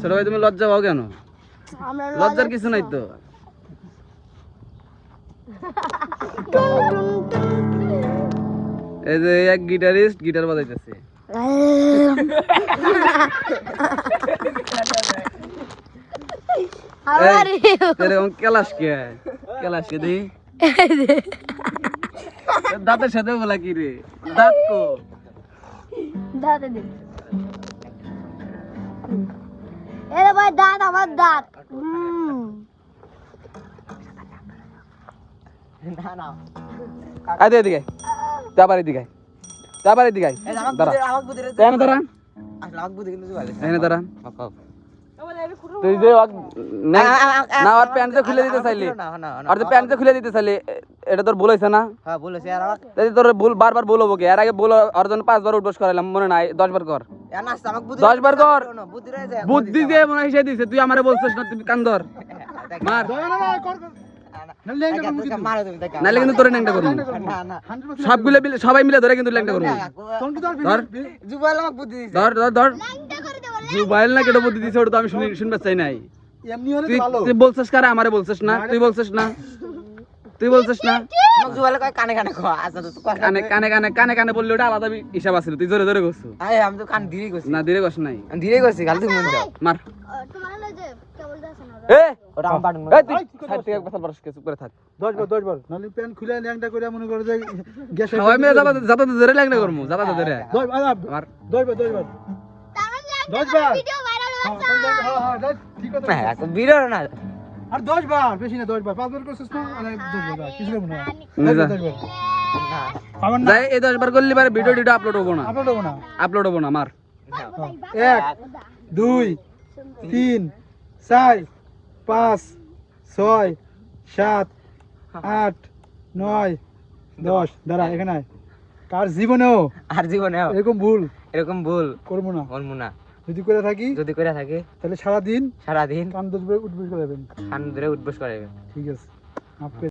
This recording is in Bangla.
ছোট ভাই তুমি লজ্জা পাও কেন? লজ্জার কিছু নাই তো। এই যে এক গিটারিস্ট গিটার বাজাইতেছে। এরকম কেলাস কে? কেলাস কে দাঁতের সাথে বলা কি রে? দাঁত কো? দাঁত দিন। এরে ভাই দাঁত আমার দাঁত। আয় দে এদিকে তারপর এদিকে। তারপর এদিকে। দাঁড়া। তুই যে না- না প্যান্ট যে খুলে দিতে চাইলি আর যে প্যান্ট যে খুলে দিতে চাইলি এটা তোর ভুল হয়েছে না হ্যাঁ বলেছে আর তোর ভুল বারবার ভুল হব কি এর আগে ভুল ওর জন্য পাঁচবার উঠবস করাইলাম মনে নাই দশ বার কর আর নাস্তা আমাকে বুদ্ধি দশ বার কর বুদ্ধি রয়েছে দিয়ে মনে হয় দিছে তুই আমারে বলছিস না তুই কান মার মারো তুমি দেখা নাহলে কিন্তু তোরে ন্যাংটা করব না না সবগুলো মিলে সবাই মিলে ধরে কিন্তু ল্যাংটা করব ধর যুবাল আমাকে বুদ্ধি দিছে ধর ধর ধর মোবাইল না কেটে বুদ্ধি দিছে ওটা তো আমি শুনি শুনতে চাই নাই। তুই তুই বলছিস কারে? আমারে বলছিস না? তুই বলছিস না? তুই বলছিস না? কানে কানে কয় আচ্ছা তো কথা কানে কানে কানে কানে কানে বললে ওটা আলাদা হিসাব আছিল। তুই জোরে জোরে করছু আরে আমি তো কান ধীরে করছি না ধীরে কস নাই। আমি ধীরে করছি খালি তুমি মন যাও মার। তোমার হলো কেবল দাস না এ ওটা আমার বাটন এই তুই সাইড থেকে বসাল বরস কে চুপ করে থাক। দশ বার দশ বার নাহলে প্যান্ট খুলে ল্যাংটা করে মনে করে যে গ্যাস সবাই মিলে যাবা যাবা ধরে ল্যাংটা করমু যাবা ধরে। দশ বার আ, মার। দশ বার দশ বার না এখন বিরো না। আর দশ বার বেশি না দশ বার। পাঁচ বার করছিস না আরে দশ বার কিছু না। নিয়ে যা। দশ বার না পাবেন না যাই এই দশ বার করলি পারে ভিডিও টিডিও আপলোড হব না। আপলোড হব না। আপলোড হব না মার। এক দুই তিন চার পাঁচ ছয় সাত আট নয় দশ। দাঁড়া এখানে। কার জীবনেও আর জীবনে এরকম ভুল এরকম ভুল। করব না। বলব না। যদি করে থাকি যদি করে থাকে তাহলে সারাদিন সারাদিন কান দশ বার উঠবে করে দেবেন কান ধরে উঠবস করাবেন ঠিক আছে। করে